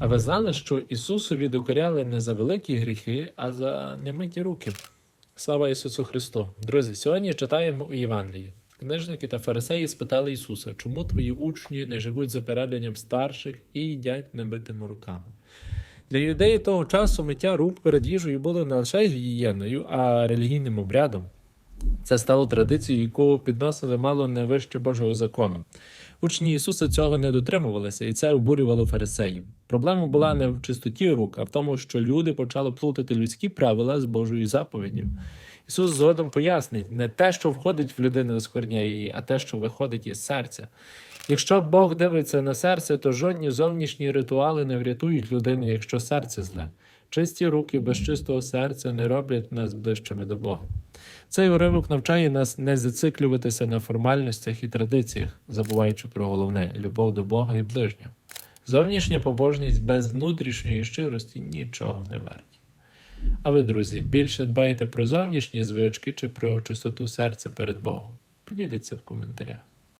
А ви знали, що Ісусові докоряли не за великі гріхи, а за немиті руки? Слава Ісусу Христу! Друзі, сьогодні читаємо у Євангелії. Книжники та фарисеї спитали Ісуса, чому твої учні не живуть за переданням старших і їдять небитими руками. Для юдеї того часу миття рук перед їжею було не лише гігієною, а релігійним обрядом. Це стало традицією, яку підносили мало не вище Божого закону. Учні Ісуса цього не дотримувалися, і це обурювало фарисеїв. Проблема була не в чистоті рук, а в тому, що люди почали плутати людські правила з Божою заповіддю. Ісус згодом пояснить, не те, що входить в людину, оскверняє її, а те, що виходить із серця. Якщо Бог дивиться на серце, то жодні зовнішні ритуали не врятують людину, якщо серце зле. Чисті руки без чистого серця не роблять нас ближчими до Бога. Цей уривок навчає нас не зациклюватися на формальностях і традиціях, забуваючи про головне любов до Бога і ближнього. Зовнішня побожність без внутрішньої щирості нічого не варті. А ви, друзі, більше дбаєте про зовнішні звички чи про чистоту серця перед Богом? Поділіться в коментарях.